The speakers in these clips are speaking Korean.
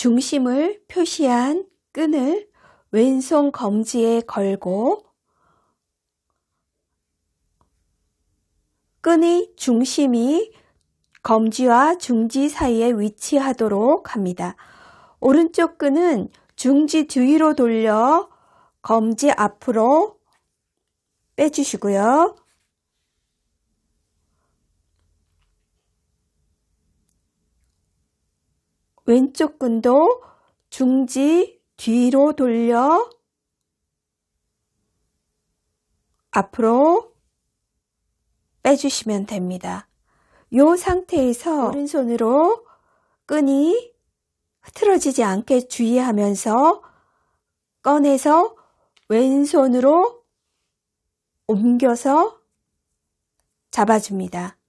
중심을 표시한 끈을 왼손 검지에 걸고 끈의 중심이 검지와 중지 사이에 위치하도록 합니다. 오른쪽 끈은 중지 뒤로 돌려 검지 앞으로 빼주시고요. 왼쪽 끈도 중지 뒤로 돌려 앞으로 빼주시면 됩니다. 이 상태에서 오른손으로 끈이 흐트러지지 않게 주의하면서 꺼내서 왼손으로 옮겨서 잡아줍니다.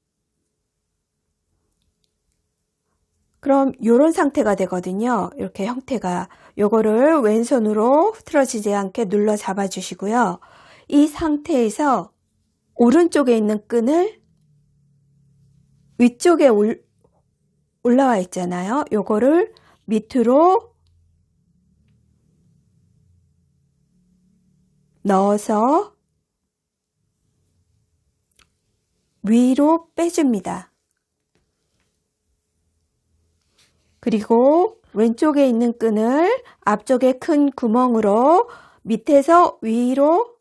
그럼 이런 상태가 되거든요. 이렇게 형태가 요거를 왼손으로 흐트러지지 않게 눌러 잡아 주시고요. 이 상태에서 오른쪽에 있는 끈을 위쪽에 올, 올라와 있잖아요. 요거를 밑으로 넣어서 위로 빼줍니다. 그리고 왼쪽에 있는 끈을 앞쪽에 큰 구멍으로 밑에서 위로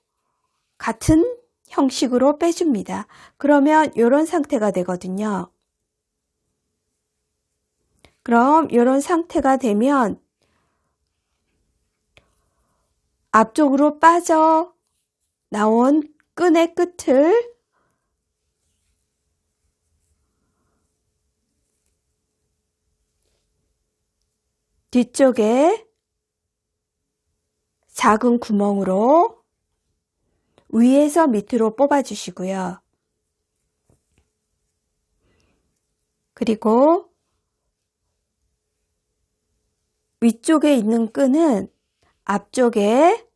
같은 형식으로 빼줍니다. 그러면 이런 상태가 되거든요. 그럼 이런 상태가 되면 앞쪽으로 빠져 나온 끈의 끝을 뒤쪽에 작은 구멍으로 위에서 밑으로 뽑아 주시고요. 그리고 위쪽에 있는 끈은 앞쪽에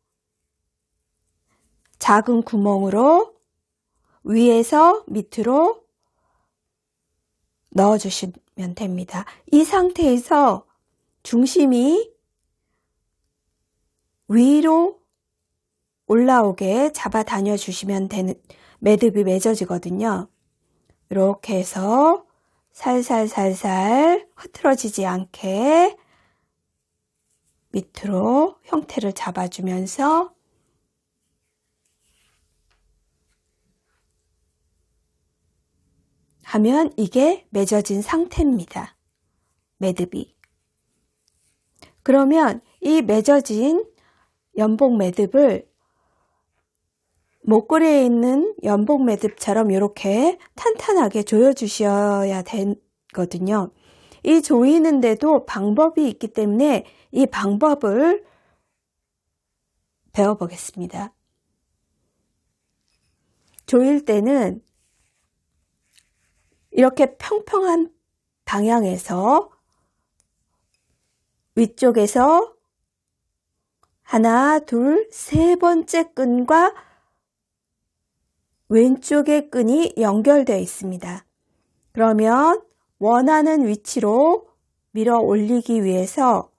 작은 구멍으로 위에서 밑으로 넣어 주시면 됩니다. 이 상태에서 중심이 위로 올라오게 잡아 다녀 주시면 되는 매듭이 맺어지거든요. 이렇게 해서 살살살살 흐트러지지 않게 밑으로 형태를 잡아주면서 하면 이게 맺어진 상태입니다. 매듭이. 그러면 이 맺어진 연복 매듭을 목걸이에 있는 연복 매듭처럼 이렇게 탄탄하게 조여 주셔야 되거든요. 이 조이는데도 방법이 있기 때문에 이 방법을 배워보겠습니다. 조일 때는 이렇게 평평한 방향에서 위쪽에서 하나, 둘, 세 번째 끈과 왼쪽의 끈이 연결되어 있습니다. 그러면 원하는 위치로 밀어 올리기 위해서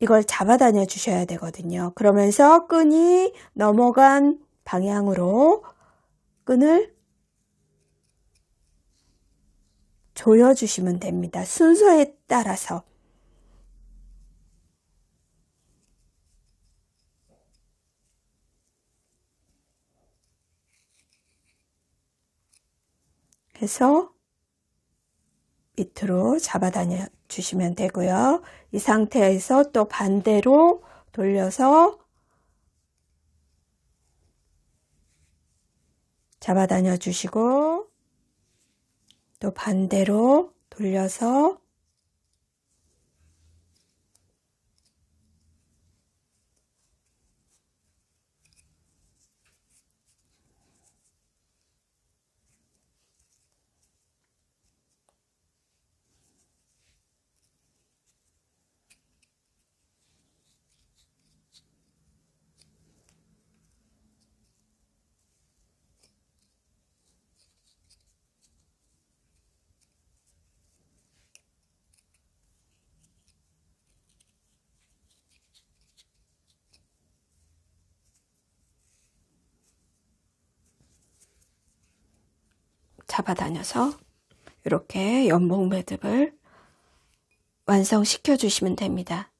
이걸 잡아다녀 주셔야 되거든요. 그러면서 끈이 넘어간 방향으로 끈을 조여주시면 됩니다. 순서에 따라서. 해서 밑으로 잡아다녀 주시면 되고요. 이 상태에서 또 반대로 돌려서 잡아다녀 주시고 또 반대로 돌려서 잡아다녀서 이렇게 연봉 매듭을 완성시켜 주시면 됩니다.